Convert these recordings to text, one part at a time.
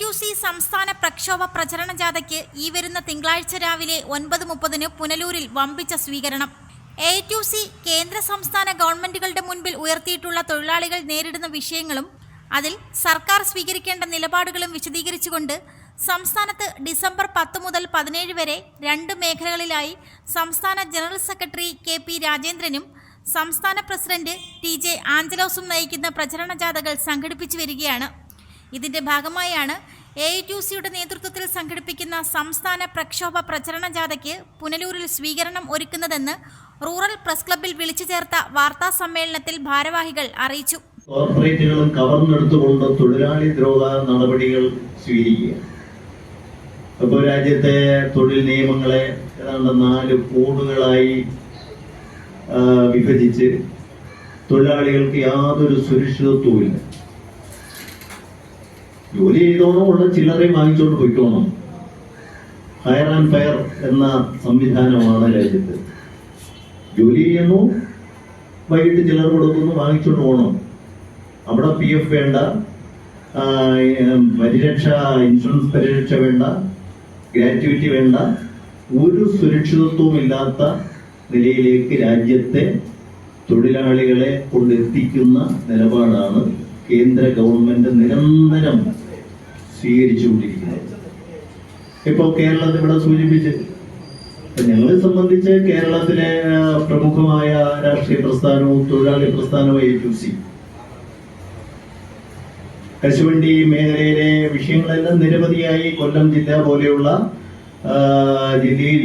To C സംസ്ഥാന പ്രക്ഷോഭ പ്രചരണ ജാഥയ്ക്ക് ഈ വരുന്ന തിങ്കളാഴ്ച രാവിലെ ഒൻപത് മുപ്പതിന് പുനലൂരിൽ വമ്പിച്ച സ്വീകരണം. എ ടു സി കേന്ദ്ര സംസ്ഥാന ഗവൺമെന്റുകളുടെ മുൻപിൽ ഉയർത്തിയിട്ടുള്ള തൊഴിലാളികൾ നേരിടുന്ന വിഷയങ്ങളും അതിൽ സർക്കാർ സ്വീകരിക്കേണ്ട നിലപാടുകളും വിശദീകരിച്ചുകൊണ്ട് സംസ്ഥാനത്ത് ഡിസംബർ പത്ത് മുതൽ പതിനേഴ് വരെ രണ്ട് മേഖലകളിലായി സംസ്ഥാന ജനറൽ സെക്രട്ടറി കെ പി രാജേന്ദ്രനും സംസ്ഥാന പ്രസിഡന്റ് ടി ജെ ആഞ്ചലോസും നയിക്കുന്ന പ്രചരണ ജാഥകൾ സംഘടിപ്പിച്ചു വരികയാണ്. ഇതിന്റെ ഭാഗമായാണ് എ യു സിയുടെ നേതൃത്വത്തിൽ സംഘടിപ്പിക്കുന്ന സംസ്ഥാന പ്രക്ഷോഭ പ്രചരണ ജാഥയ്ക്ക് പുനലൂരിൽ സ്വീകരണം ഒരുക്കുന്നതെന്ന് റൂറൽ പ്രസ് ക്ലബ്ബിൽ വിളിച്ചു ചേർത്ത വാർത്താ സമ്മേളനത്തിൽ ഭാരവാഹികൾ അറിയിച്ചു. കോർപ്പറേറ്റുകളും കവർന്നെടുത്തുകൊണ്ട് തൊഴിലാളി ദ്രോഹ നടപടികൾ സ്വീകരിക്കുക. ഇപ്പോൾ രാജ്യത്തെ തൊഴിൽ നിയമങ്ങളെ ഏതാണ്ട് നാല് കോഡുകളായി വിഭജിച്ച് തൊഴിലാളികൾക്ക് യാതൊരു സുരക്ഷിതത്വമില്ല ജോലി ചെയ്തോണം ഉള്ള ചില്ലറയും വാങ്ങിച്ചുകൊണ്ട് പോയിക്കോണം. ഫയർ ആൻഡ് ഫയർ എന്ന സംവിധാനമാണ് രാജ്യത്ത്. ജോലി ചെയ്യുന്നു വൈകിട്ട് ചിലർ കൊടുക്കുന്നു വാങ്ങിച്ചുകൊണ്ട് പോകണം അവിടെ പി എഫ് വേണ്ട പരിരക്ഷ ഇൻഷുറൻസ് പരിരക്ഷ വേണ്ട ഗ്രാറ്റുവിറ്റി വേണ്ട ഒരു സുരക്ഷിതത്വവും ഇല്ലാത്ത നിലയിലേക്ക് രാജ്യത്തെ തൊഴിലാളികളെ കൊണ്ടെത്തിക്കുന്ന നിലപാടാണ് കേന്ദ്ര ഗവൺമെന്റ് നിരന്തരം സ്വീകരിച്ചുകൊണ്ടിരിക്കുന്നത്. ഇപ്പോൾ കേരളത്തിൽ ഇവിടെ സൂചിപ്പിച്ച് ഞങ്ങളെ സംബന്ധിച്ച് കേരളത്തിലെ പ്രമുഖമായ രാഷ്ട്രീയ പ്രസ്ഥാനവും തൊഴിലാളി പ്രസ്ഥാനവും എ ടു സി കശുവണ്ടി മേഖലയിലെ വിഷയങ്ങളെല്ലാം നിരവധിയായി കൊല്ലം ജില്ല പോലെയുള്ള ജില്ലയിൽ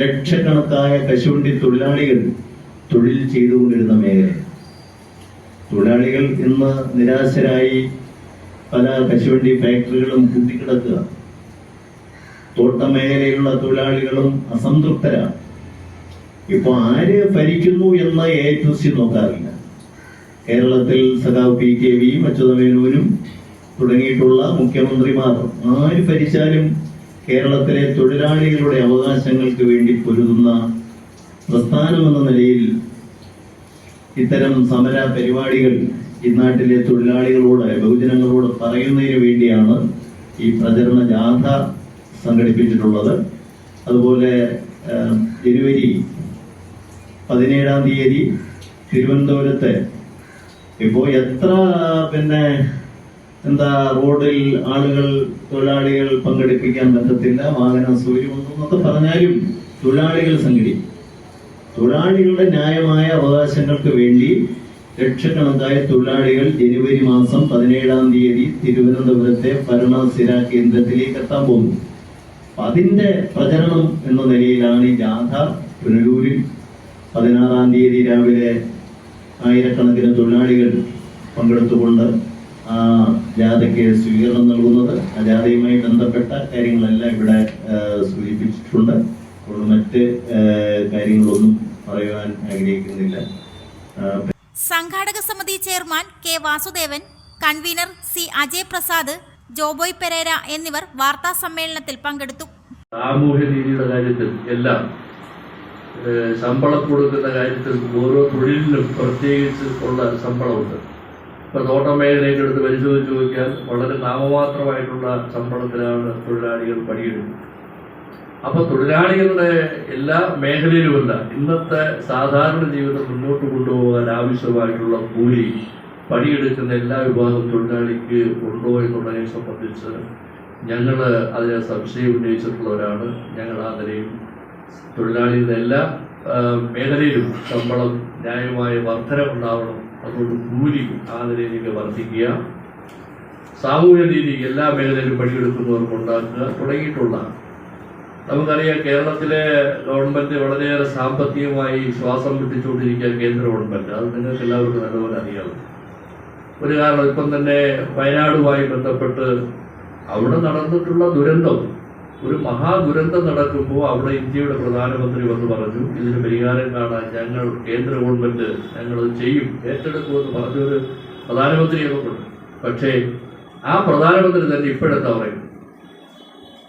ലക്ഷക്കണക്കായ കശുവണ്ടി തൊഴിലാളികൾ തൊഴിൽ ചെയ്തുകൊണ്ടിരുന്ന മേഖല. തൊഴിലാളികൾ ഇന്ന് നിരാശരായി പല കശുവണ്ടി ഫാക്ടറികളും കൂട്ടിക്കിടക്കുക തോട്ട മേഖലയിലുള്ള തൊഴിലാളികളും അസംതൃപ്തരാണ്. ഇപ്പൊ ആര് ഭരിക്കുന്നു എന്ന എ ടു സി നോക്കാറില്ല. കേരളത്തിൽ സഖാവ് പി കെ വി അച്യുതമേനൂരും തുടങ്ങിയിട്ടുള്ള മുഖ്യമന്ത്രിമാർ ആര് ഭരിച്ചാലും കേരളത്തിലെ തൊഴിലാളികളുടെ അവകാശങ്ങൾക്ക് വേണ്ടി പൊരുതുന്ന പ്രസ്ഥാനമെന്ന നിലയിൽ ഇത്തരം സമര പരിപാടികൾ ഈ നാട്ടിലെ തൊഴിലാളികളോട് ബഹുജനങ്ങളോട് പറയുന്നതിന് വേണ്ടിയാണ് ഈ പ്രചരണ ജാഥ സംഘടിപ്പിച്ചിട്ടുള്ളത്. അതുപോലെ ജനുവരി പതിനേഴാം തീയതി തിരുവനന്തപുരത്ത് ഇപ്പോൾ എത്ര പിന്നെ എന്താ റോഡിൽ ആളുകൾ തൊഴിലാളികൾ പങ്കെടുപ്പിക്കാൻ പറ്റത്തില്ല വാഹന സൗകര്യമൊന്നും എന്നൊക്കെ പറഞ്ഞാലും തൊഴിലാളികൾ സംഘടിക്കും തൊഴിലാളികളുടെ ന്യായമായ അവകാശങ്ങൾക്ക് വേണ്ടി ലക്ഷക്കണക്കായ തൊഴിലാളികൾ ജനുവരി മാസം പതിനേഴാം തീയതി തിരുവനന്തപുരത്തെ ഭരണസിര കേന്ദ്രത്തിലേക്ക് എത്താൻ പോകുന്നു. അതിന്റെ പ്രചരണം എന്ന നിലയിലാണ് ഈ ജാഥ പുനലൂരിൽ പതിനാറാം തീയതി രാവിലെ ആയിരക്കണക്കിന് തൊഴിലാളികൾ പങ്കെടുത്തുകൊണ്ട് ആ ജാഥയ്ക്ക് സ്വീകരണം നൽകുന്നത്. ആ ജാഥയുമായി ബന്ധപ്പെട്ട കാര്യങ്ങളെല്ലാം ഇവിടെ സൂചിപ്പിച്ചിട്ടുണ്ട്. അപ്പോൾ മറ്റ് കാര്യങ്ങളൊന്നും പറയുവാൻ ആഗ്രഹിക്കുന്നില്ല. സംഘാടക സമിതി chairman K Vasudevan convener C Ajay Prasad Joboy Pereira എന്നിവർ വാർത്താ സമ്മേളനത്തിൽ പങ്കെടുത്തു. സാമൂഹ്യ നീതിയുടെ കാര്യത്തിൽ എല്ലാം ശമ്പളം കൊടുക്കുന്ന കാര്യത്തിൽ ഓരോ തൊഴിലിനും പ്രത്യേകിച്ച് ഉള്ള ശമ്പളമുണ്ട്. ഇപ്പൊ തോട്ടം മേഖലയിലെടുത്ത് പരിശോധിച്ച് നോക്കിയാൽ വളരെ നാമമാത്രമായിട്ടുള്ള ശമ്പളത്തിലാണ് തൊഴിലാളികൾ പണിയെടുക്കുന്നത്. അപ്പൊ തൊഴിലാളികളുടെ എല്ലാ മേഖലയിലുമല്ല ഇന്നത്തെ സാധാരണ ജീവിതം മുന്നോട്ട് കൊണ്ടുപോകാൻ ആവശ്യമായിട്ടുള്ള കൂലി പണിയെടുക്കുന്ന എല്ലാ വിഭാഗം തൊഴിലാളിക്ക് ഉണ്ടോ എന്നുള്ളതിനെ സംബന്ധിച്ച് ഞങ്ങൾ അതിനെ സംശയം ഉന്നയിച്ചിട്ടുള്ളവരാണ്. ഞങ്ങൾ ആ തൊഴിലാളികളുടെ എല്ലാ മേഖലയിലും ശമ്പളം ന്യായമായ വർധന ഉണ്ടാവണം. അതുകൊണ്ട് കൂലി ആ നിലയിലേക്ക് വർദ്ധിക്കുക. സാമൂഹ്യ രീതി എല്ലാ മേഖലയിലും പണിയെടുക്കുന്നവർക്ക് ഉണ്ടാക്കുക തുടങ്ങിയിട്ടുള്ള നമുക്കറിയാം കേരളത്തിലെ ഗവൺമെന്റ് വളരെയേറെ സാമ്പത്തികമായി ശ്വാസം വിട്ടിച്ചുകൊണ്ടിരിക്കുക കേന്ദ്ര ഗവൺമെന്റ്. അത് നിങ്ങൾക്ക് എല്ലാവർക്കും നല്ലപോലെ അറിയാം. ഒരു കാരണം ഇപ്പം തന്നെ വയനാടുമായി ബന്ധപ്പെട്ട് അവിടെ നടന്നിട്ടുള്ള ദുരന്തം ഒരു മഹാദുരന്തം നടക്കുമ്പോൾ അവിടെ ഇന്ത്യയുടെ പ്രധാനമന്ത്രി വന്ന് പറഞ്ഞു ഇതിന് പരിഹാരം കാണാൻ ഞങ്ങൾ കേന്ദ്ര ഗവൺമെന്റ് ഞങ്ങൾ ചെയ്യും ഏറ്റെടുക്കുമെന്ന് പറഞ്ഞൊരു പ്രധാനമന്ത്രി നമുക്കുണ്ട് പക്ഷേ ആ പ്രധാനമന്ത്രി തന്നെ ഇപ്പോഴെന്താ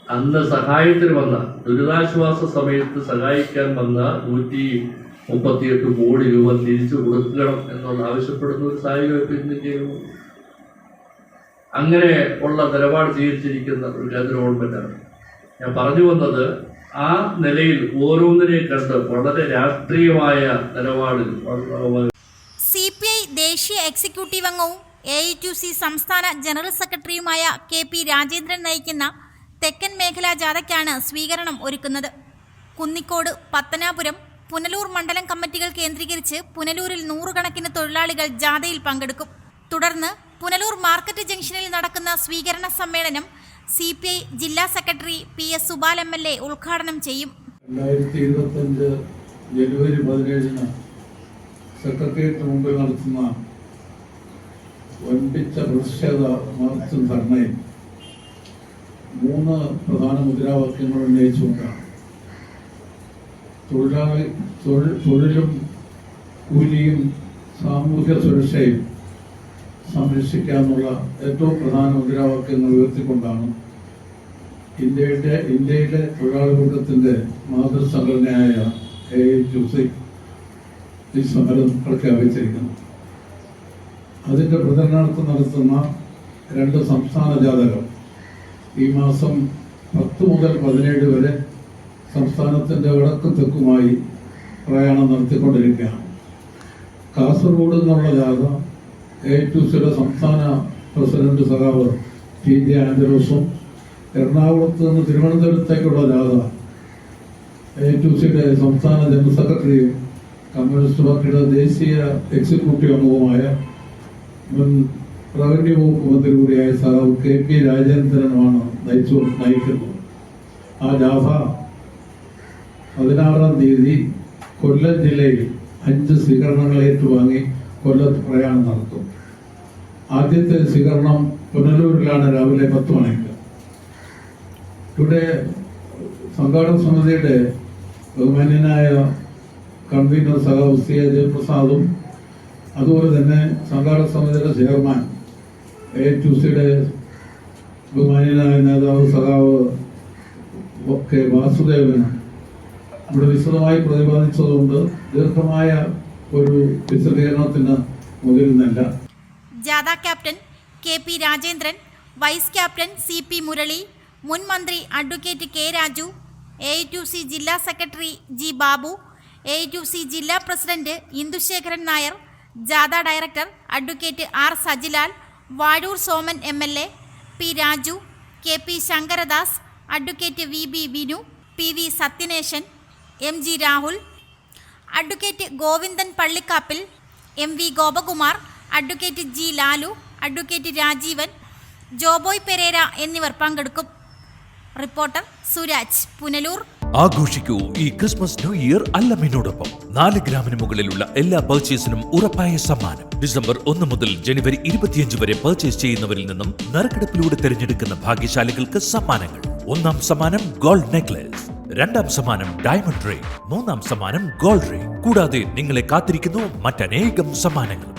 അന്ന് സഹായത്തിന് വന്ന ദുരിതാശ്വാസ സമയത്ത് സഹായിക്കാൻ വന്ന നൂറ്റി മുപ്പത്തിയെട്ട് കോടി രൂപ തിരിച്ചു കൊടുക്കണം എന്നുള്ള ആവശ്യപ്പെടുന്ന ഒരു സാഹചര്യം അങ്ങനെ ഉള്ള നിലപാട് സ്വീകരിച്ചിരിക്കുന്ന ഒരു കേന്ദ്ര ഗവൺമെന്റാണ് ഞാൻ പറഞ്ഞു വന്നത് ആ നിലയിൽ ഓരോന്നിനെയും കണ്ട് വളരെ രാഷ്ട്രീയമായ നിലപാടിൽ വ- സി പി ഐ ദേശീയ എക്സിക്യൂട്ടീവ് അംഗവും A I T U C സംസ്ഥാന ജനറൽ സെക്രട്ടറിയുമായ കെ പി രാജേന്ദ്രൻ നയിക്കുന്ന തെക്കൻ മേഖലാ ജാഥയ്ക്കാണ് സ്വീകരണം ഒരുക്കുന്നത്. കുന്നിക്കോട് പത്തനാപുരം പുനലൂർ മണ്ഡലം കമ്മിറ്റികൾ കേന്ദ്രീകരിച്ച് പുനലൂരിൽ നൂറുകണക്കിന് തൊഴിലാളികൾ ജാഥയിൽ പങ്കെടുക്കും. തുടർന്ന് പുനലൂർ മാർക്കറ്റ് ജംഗ്ഷനിൽ നടക്കുന്ന സ്വീകരണ സമ്മേളനം സി പി ഐ ജില്ലാ secretary P S Subal M L A ഉദ്ഘാടനം ചെയ്യും. രണ്ടായിരത്തി ഇരുപത്തഞ്ച് ജനുവരി പതിനേഴിന് സെക്രട്ടേറിയറ്റ് മുമ്പിൽ നടത്തുന്ന വൻപിച്ച പ്രതിഷേധ മാർച്ചും ധർണയും മൂന്ന് പ്രധാന മുദ്രാവാക്യങ്ങൾ ഉന്നയിച്ചുകൊണ്ടാണ്. തൊഴിലാളി തൊഴിൽ തൊഴിലും കൂലിയും സാമൂഹ്യ സുരക്ഷയും സംരക്ഷിക്കാനുള്ള ഏറ്റവും പ്രധാന മുദ്രാവാക്യങ്ങൾ ഉയർത്തിക്കൊണ്ടാണ് ഇന്ത്യയുടെ ഇന്ത്യയിലെ തൊഴിലാളി കൂട്ടത്തിന്റെ മാതൃസംഘടനയായ എ ഐ ഈ സമരം പ്രഖ്യാപിച്ചിരിക്കുന്നു. അതിന്റെ പ്രചരണാർത്ഥം നടത്തുന്ന രണ്ട് സംസ്ഥാന ജാഥകൾ ഈ മാസം പത്ത് മുതൽ പതിനേഴ് വരെ സംസ്ഥാനത്തിന്റെ വടക്കും തെക്കുമായി പ്രയാണം നടത്തിക്കൊണ്ടിരിക്കുകയാണ്. കാസർഗോഡ് നിന്നുള്ള ജാഥ എ ടു സിയുടെ സംസ്ഥാന പ്രസിഡന്റ് സഖാവ് ടി ജെ ആൻഡ്രോസും എറണാകുളത്ത് നിന്ന് തിരുവനന്തപുരത്തേക്കുള്ള ജാഥ എ ടു സിയുടെ സംസ്ഥാന ജനറൽ സെക്രട്ടറിയും കമ്മ്യൂണിസ്റ്റ് പാർട്ടിയുടെ ദേശീയ എക്സിക്യൂട്ടീവ് അംഗവുമായ മുൻ റവന്യൂ വകുപ്പ് മന്ത്രി കെ പി രാജേന്ദ്രനുമാണ് നയിച്ചു നയിക്കുന്നത്. ആ ജാഥ പതിനാറാം തീയതി കൊല്ലം ജില്ലയിൽ അഞ്ച് സ്വീകരണങ്ങൾ ഏറ്റുവാങ്ങി കൊല്ലത്ത് പ്രയാണം നടത്തും. ആദ്യത്തെ സ്വീകരണം പുനലൂരിലാണ് രാവിലെ പത്ത് മണിക്ക്. ഇവിടെ സംഘാടക സമിതിയുടെ ബഹുമാന്യനായ കൺവീനർ സഹ സി അജയ് ജയപ്രസാദും അതുപോലെ തന്നെ സംഘാടക സമിതിയുടെ ചെയർമാൻ എ ടു നേതാവ് സഖാവ് ഒക്കെ വാസുദേവന് ഇവിടെ വിശദമായി പ്രതിപാദിച്ചതുകൊണ്ട് ദീർഘമായ ഒരു വിശദീകരണത്തിന് മുതിരുന്നില്ല. ജാഥ captain K P Rajendran vice captain C P Murali മുൻ മന്ത്രി advocate K Raju A T U C ജില്ലാ secretary G Babu A T U C ജില്ലാ പ്രസിഡന്റ് ഇന്ദുശേഖരൻ നായർ ജാഥ director advocate R Sajilal Vazhoor Soman M L A P Raju K P Sankaradas advocate V B Vinu P V Sathyanesan M G Rahul advocate Govindan Pallikkappil M V Gopakumar advocate G Lalu advocate Rajeevan Joboy Pereira എന്നിവർ പങ്കെടുക്കും. Reporter Suraj Punalur. ആഘോഷിക്കൂ ഈ Christmas new year അല്ലമ്മിനോടൊപ്പം. നാല് ഗ്രാമിന് മുകളിലുള്ള എല്ലാ പർച്ചേസിനും ഉറപ്പായ സമ്മാനം. ഡിസംബർ ഒന്ന് മുതൽ ജനുവരി ഇരുപത്തിയഞ്ച് വരെ പർച്ചേസ് ചെയ്യുന്നവരിൽ നിന്നും നറുക്കെടുപ്പിലൂടെ തിരഞ്ഞെടുക്കുന്ന ഭാഗ്യശാലികൾക്ക് സമ്മാനങ്ങൾ. ഒന്നാം സമ്മാനം ഗോൾഡ് നെക്ലസ് രണ്ടാം സമ്മാനം ഡയമണ്ട് റേ മൂന്നാം സമ്മാനം ഗോൾഡ് റേ കൂടാതെ നിങ്ങളെ കാത്തിരിക്കുന്നു മറ്റനേകം സമ്മാനങ്ങൾ